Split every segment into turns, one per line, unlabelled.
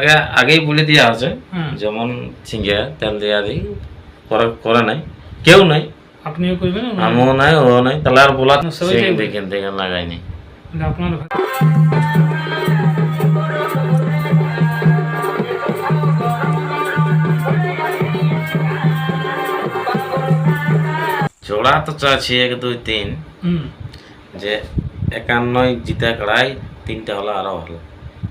আগে আগেই বলে দেওয়া আছে যেমন ঝিঙ্গে তেল দেওয়া দিই করে করে নাই। কেউ নাই।
আপনিও করবেন?
আমিও নাই ও নাই তাহলে আর বলা। দেখেন দেখেন লাগাইনি
আপনার
জোড়া তো চাচ্ছি এক দুই তিন।
হুম।
যে একান্নই জিতা কড়াই তিনটা হলো আরও হলো
তো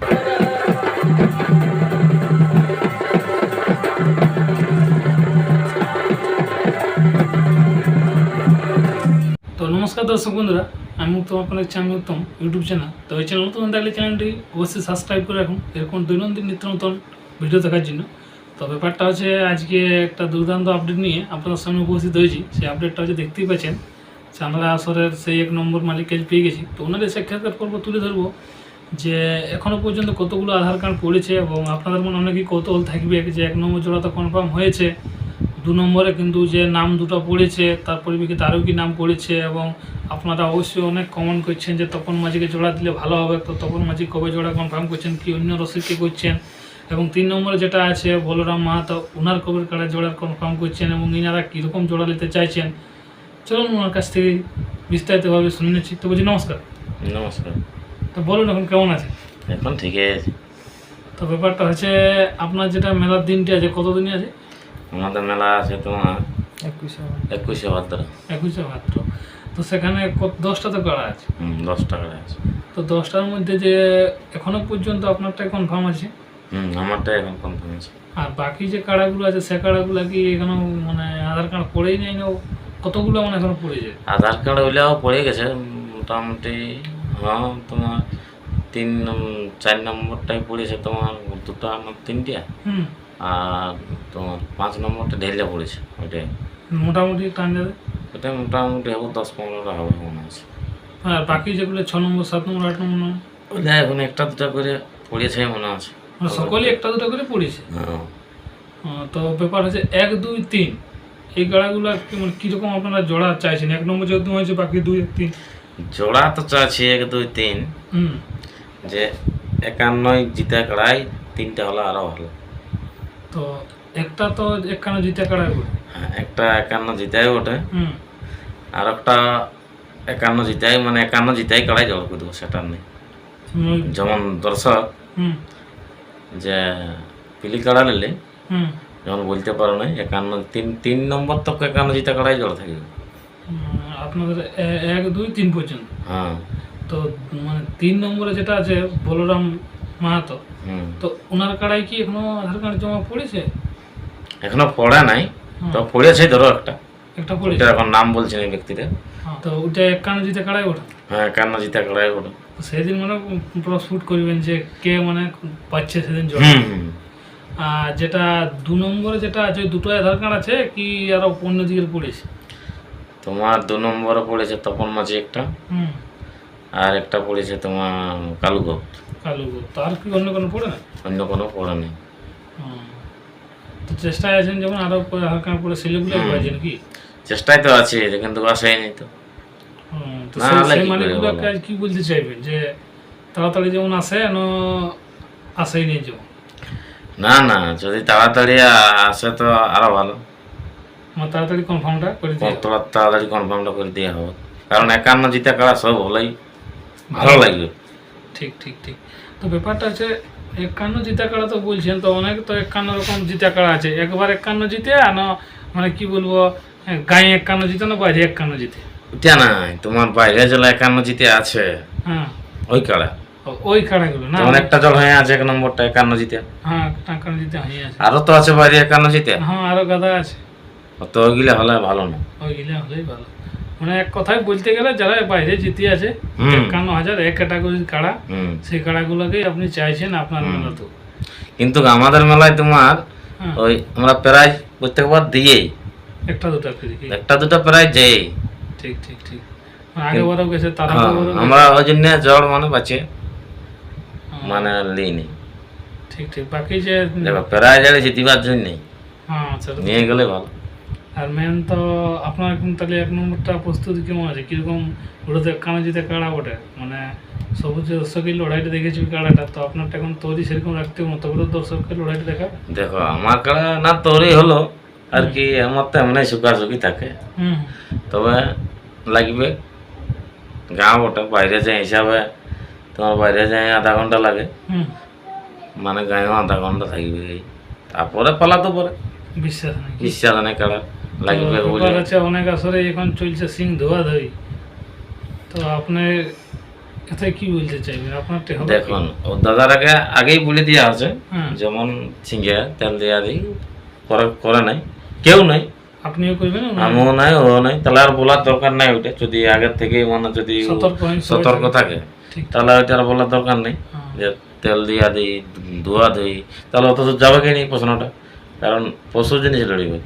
নমস্কার দর্শক বন্ধুরা, আমি উত্তম, আপনাদের আমি উত্তম ইউটিউব চ্যানেল তো এই চ্যানেল নতুন থাকলে চ্যানেলটি অবশ্যই সাবস্ক্রাইব করে রাখুন। এরকম দৈনন্দিন নিত্য নতুন ভিডিও দেখার জন্য। তো ব্যাপারটা হচ্ছে আজকে একটা দুর্দান্ত আপডেট নিয়ে আপনাদের সামনে উপস্থিত হয়েছি। সেই আপডেটটা হচ্ছে দেখতেই পাচ্ছেন। চান্দরা আসরের সেই এক নম্বর মালিককে পেয়ে গেছি। তো ওনাদের সাক্ষাৎকার পর্ব তুলে ধরবো। যে এখনও পর্যন্ত কতগুলো আধার কার্ড পড়েছে এবং আপনাদের মনে অনেকই কৌতূহল থাকবে যে এক নম্বর জোড়া তো কনফার্ম হয়েছে, দু নম্বরে কিন্তু যে নাম দুটো পড়েছে, তার পরিপ্রেক্ষিতে আরও কি নাম পড়েছে এবং আপনারা অবশ্যই অনেক কমেন্ট করছেন যে তপন মাঝিকে জোড়া দিলে ভালো হবে, তো তপন মাঝি কবে জোড়া কনফার্ম করছেন, কি অন্য রসিককে করছেন এবং তিন নম্বরে যেটা আছে, বলরাম মাহাতো ওনার কবের কাড়ে জোড়ার কনফার্ম করছেন এবং ইনারা কীরকম জোড়া নিতে চাইছেন, চলুন ওনার কাছ থেকে বিস্তারিতভাবে শুনে নিচ্ছি। তো বলছি নমস্কার।
নমস্কার।
তো বলুন এখন কেমন আছে?
এখন ঠিকই আছে।
তো ব্যাপারটা হচ্ছে আপনার যেটা মেলার দিনটি আছে কত দিনই আছে?
আমাদের মেলা আছে তোমার
একুশে
একুশে ভাদ্র।
একুশে মাত্র তো সেখানে কত দশটা তো কাড়া আছে?
হুম দশ টাকা আছে।
তো দশটার মধ্যে যে এখনও পর্যন্ত আপনারটা কনফার্ম আছে?
হুম আমারটা এখন কনফার্ম আছে।
আর বাকি যে কাড়াগুলো আছে সে কাড়াগুলো কি এখনও মানে আধার কার্ড পড়েই নেই না কতগুলো মানে এখনও পড়ে যায়?
আধার কার্ড হইলেও পড়ে গেছে মোটামুটি হ্যাঁ তোমার তিন চার নম্বরটাই পড়েছে তোমার দুটা আমার তিনটা। আর তোমার পাঁচ নম্বরটা ঢেলে পড়েছে ওইটাই।
মোটামুটি টান যাবে
ওটা মোটামুটি হবে দশ পনেরোটা হবে মনে আছে
আর বাকি যেগুলো ছ নম্বর সাত নম্বর আট নম্বর
ওইটা এখন একটা দুটা করে পড়েছে মনে আছে
সকলেই একটা দুটা করে পড়েছে?
হ্যাঁ।
তো ব্যাপার হচ্ছে এক দুই তিন। এই গাড়াগুলো কি মানে কীরকম আপনারা জোড়া চাইছেন? এক নম্বর যেহেতু হয়েছে বাকি দুই তিন।
জোড়া তো চাচ্ছি এক দুই তিন। যে একান্নই জিতা কড়াই তিনটা হলো আরও ভালো।
তো একটা তো একান্ন জিতে কাড়াই
হ্যাঁ একটা একান্ন জিতাই ওঠে
হুম।
আর একটা একান্ন জিতাই মানে একান্ন জিতাই কড়াই জল করে দেবো সেটা নেই। যেমন দর্শক
হুম।
যে পিলি কাড়া নিলে
হুম।
যেমন বলতে পারো না একান্ন তিন তিন নম্বর তো একান্ন জিতা কড়াই জল থাকবে।
আপনাদের এক দুই তিন পর্যন্ত।
হ্যাঁ।
তো মানে তিন নম্বরে যেটা আছে বলরাম মাহাতো তো ওনার কাড়াই কি এখনও আধার কার্ড জমা পড়েছে?
এখনও পড়ে নাই
হুম,
তো পড়েছে ধরো একটা।
একটা পড়েছে?
এখন নাম বলছে না ব্যক্তিটা
হ্যাঁ, তো ওইটা একান্ন জিতে কাড়াই ওঠা?
হ্যাঁ একান্ন জিতা কড়াই ওঠে।
সেদিন মানে প্রস্ফুট করবেন যে কে মানে পাচ্ছে সেদিন
হুম
আর যেটা দু নম্বরে যেটা আছে দুটো আধার কার্ড আছে কি আরও অন্য দিকের পড়েছে?
তোমার দু নম্বরে পড়েছে তপন মাঝি একটা।
হুম।
আর একটা পড়েছে তোমার কালুগোপ
কালু গো। তো আর কি অন্য কোনো পড়ে না?
অন্য কোনো পড়ে নেই।
তো চেষ্টায় আছেন যেমন আরও আধার কার্ড পরে সেলেগুলো কি?
চেষ্টায় তো আছে কিন্তু আসেনি তো। কি
বলতে চাইবেন? যে তাড়াতাড়ি যেমন আসে না আসেই নেই যেমন।
না না যদি তাড়াতাড়ি আসে তো আরও ভালো।
আমার তাড়াতাড়ি কনফার্মটা করে দিয়ে
তোরা তাড়াতাড়ি কনফার্মটা করে দেওয়া হবে কারণ একান্ন জিতে কারা সব হলেই ভালো লাগবে
ঠিক ঠিক ঠিক তো ব্যাপারটা হচ্ছে একান্ন জিতা কাড়া তো বলছেন তো অনেক তো একান্ন রকম জিতা কাড়া আছে একবার একান্ন জিতে আর মানে কি বলব গায়ে একান্ন জিতে না বাইরে একান্ন জিতে
ওটা নাই তোমার বাইরে জেলা একান্ন জিতে আছে
হ্যাঁ
ওই কাড়া।
ওই কাড়াগুলো না
যেমন একটা জল হয়ে আছে এক নম্বরটা একান্ন জিতে
হ্যাঁ একান্ন জিতে হয়ে আছে
আরও তো আছে বাইরে একান্ন জিতে
হ্যাঁ আরও গাদা আছে
তো ওইগুলো হলে ভালো না।
ওইগুলো হলেই ভালো। মানে এক কথায় বলতে গেলে যারা বাইরে জিতে আছে একান্ন হাজার এক ক্যাটাগরির কাড়া সেই কাড়াগুলোকেই আপনি চাইছেন আপনার মেলা তো
কিন্তু আমাদের মেলায় তোমার
হ্যাঁ।
ওই আমরা প্রাইজ প্রত্যেকবার দিয়েই।
একটা দুটা করে
একটা দুটা প্রাইজ যেই
ঠিক ঠিক ঠিক। আগে বারও গেছে তারা
হ্যাঁ, আমরা ওই জন্য জল মানে বাঁচে। মানে লিনি।
ঠিক ঠিক। বাকি যে
প্রাইজ জিতিবার জন্য
হ্যাঁ
নিয়ে গেলে ভালো।
আর মেন তো আপনার এখন তাহলে এক নম্বরটা প্রস্তুতি কেমন আছে? কীরকম ওটাতে কানা জিতে কাড়া বটে? মানে সবুজ দর্শকের লড়াইটা দেখেছি কাড়াটা তো আপনারটা এখন তৈরি সেরকম রাখতে হবে তবে দর্শকের লড়াইটা দেখা।
দেখো আমার কাড়া না তোরই হলো আর কি আমার তো এমনি সুখাসুখি থাকে। তবে লাগবে গাঁ বটে বাইরে যাই হিসাবে তোমার বাইরে যাই আধা ঘণ্টা লাগে। মানে গাঁয়েও আধা ঘণ্টা থাকবে। তারপরে পালাতে পরে।
বিশ্বাস নেই।
ইচ্ছা জানে কাড়া লাগবে বলে।
হচ্ছে অনেক আসরে এখন চলছে সিং ধোয়া ধরি তো আপনি এতে কি বলতে চাইবেন? আপনারটা
দেখুন ও দাদারাকে আগেই বলে দেওয়া আছে
হ্যাঁ।
যেমন সিঙ্গে তেল দেওয়া দিই করে করে নাই। কেউ নাই।
আপনিও করবেন
আমিও নাই ও নাই। তাহলে আর বলার দরকার নাই ওইটা। যদি আগের থেকে মানে যদি
সতর্ক
থাকে তাহলে ওইটা আর বলার দরকার নেই।
হ্যাঁ।
যে তেল দিয়া দিই ধোয়া দিই তাহলে অত যাবে কি নেই প্রশ্নটা কারণ পশু জিনিস লড়িবে।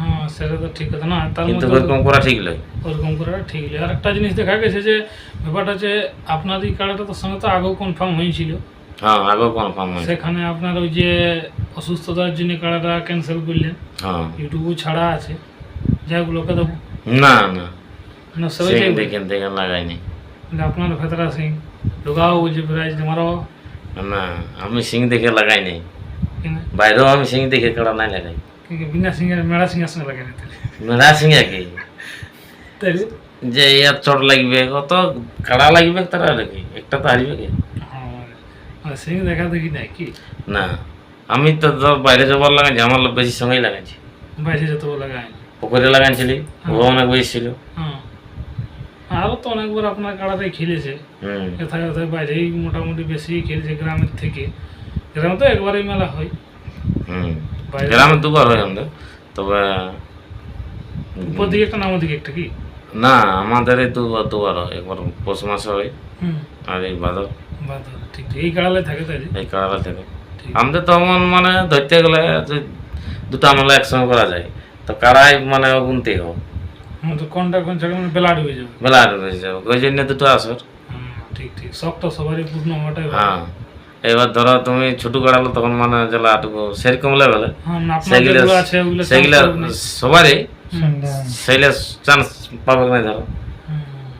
হ্যাঁ সেটা তো ঠিক কথা না। তার
কিন্তু ওরকম করা ঠিক নয়
ওরকম করাটা ঠিক আর একটা জিনিস দেখা গেছে যে ব্যাপারটা হচ্ছে আপনার এই কার্ডটা তো সঙ্গে তো আগেও কনফার্ম হয়েছিল।
হ্যাঁ আগেও কনফার্ম হয়েছে।
সেখানে আপনার ওই যে অসুস্থতার জন্য কার্ডটা ক্যান্সেল করলেন।
হ্যাঁ।
ইউটিউবও ছাড়া আছে। যাগুলোকে তো
না না।
না সবাই।
দেখেন লাগাইনি
আপনার ভেতরা সিং ঢুকাও বলছে প্রাইজ তোমারও
না আমি সিং দেখে লাগাইনি। বাইরেও আমি সিং দেখে কাড়া নাই লাগাই।
বিনা সিংয়ের মেড়া সঙ্গে লাগে না
মেধা কি? যে ইয়ার চট লাগবে কত কাড়া লাগবে তারা নাকি একটা তো হারবে কি?
হ্যাঁ সিং দেখা দেখি নাই কি?
না। আমি তো ধর বাইরে যাবার লাগাইছি আমার বেশি সঙ্গেই লাগাইছি।
বাইরে যেতে লাগায়
পুকুরে লাগাইছিলি ও অনেক বেশি ছিল।
হ্যাঁ। আরও তো অনেকবার আপনার কাড়াটাই খেলেছে।
হুম।
কোথায় কোথায় বাইরেই মোটামুটি বেশি খেলছে গ্রামের থেকে। গ্রামে তো একবারই মেলা হয়।
হুম। গ্রামে দুবার হয় আমাদের তবে
উপর দিকে একটা নামের দিকে একটা কি?
না আমাদের এই দুবার দুবার হয় একবার পৌষ মাসে হয় আর এই ভাদর
বাদ ঠিক এই কাড়ালে থাকে তাই
এই কাড়াটা থেকে। আমাদের তো এমন মানে ধরতে গেলে দুটো একসঙ্গে করা যায় তো কাড়াই মানে গুনতেই হবে
তো কোনটা কোন জায়গায় মানে বেলা ডুবে যাবে।
বেলা আর বেশি যাবে ওই জন্য দুটো আসর।
ঠিক ঠিক। শখটা সবারই পূর্ণ হওয়াটাই
হ্যাঁ। এবার ধরো তুমি ছোট কাড়ালো তখন মানে জেলা আটুকু সেরকম লেভেলে সেগুলো
আছে
সেগুলো সবারই সেইলে চান্স পাবে না ধরো।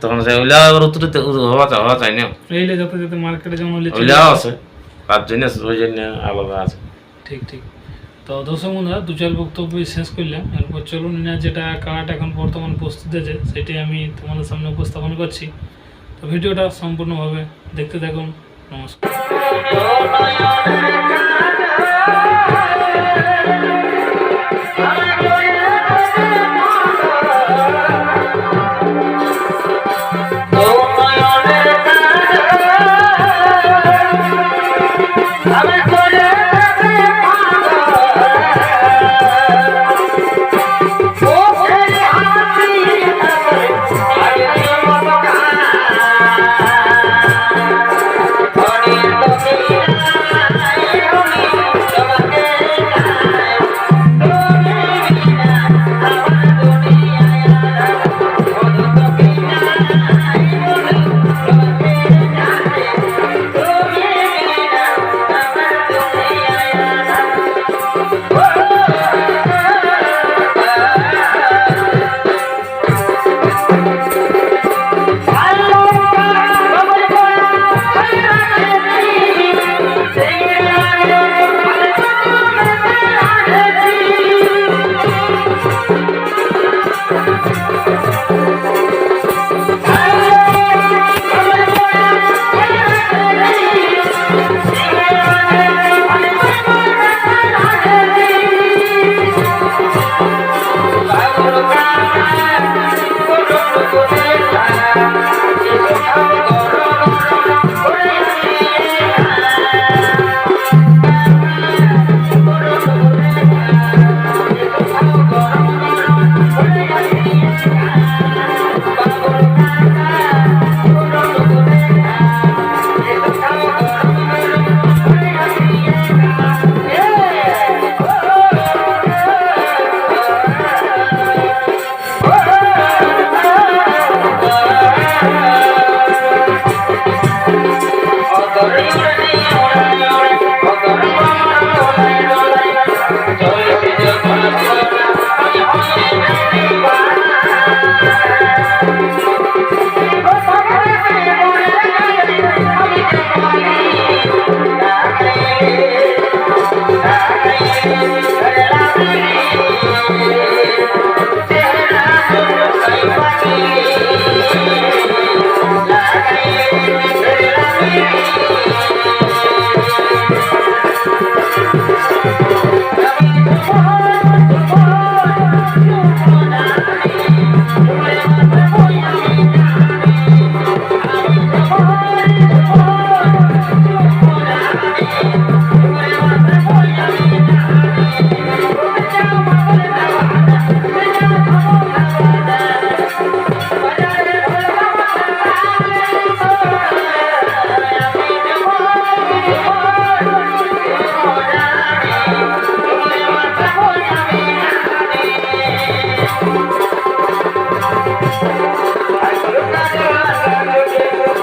তখন সেগুলা ঋতুতে হওয়া চা- হওয়া চাই না।
এইলে যাতে যাতে মার্কেটে যেমন
ওইলাও আছে। তার জন্য ওই জন্য আলাদা আছে।
ঠিক ঠিক। তো দর্শক বন্ধুরা দু চার বক্তব্য শেষ করলাম। এরপর চলুন না যেটা কারাটা এখন বর্তমান প্রস্তুত আছে সেটাই আমি তোমাদের সামনে উপস্থাপন করছি। তো ভিডিওটা সম্পূর্ণভাবে দেখতে থাকুন। নমস্কার। I'm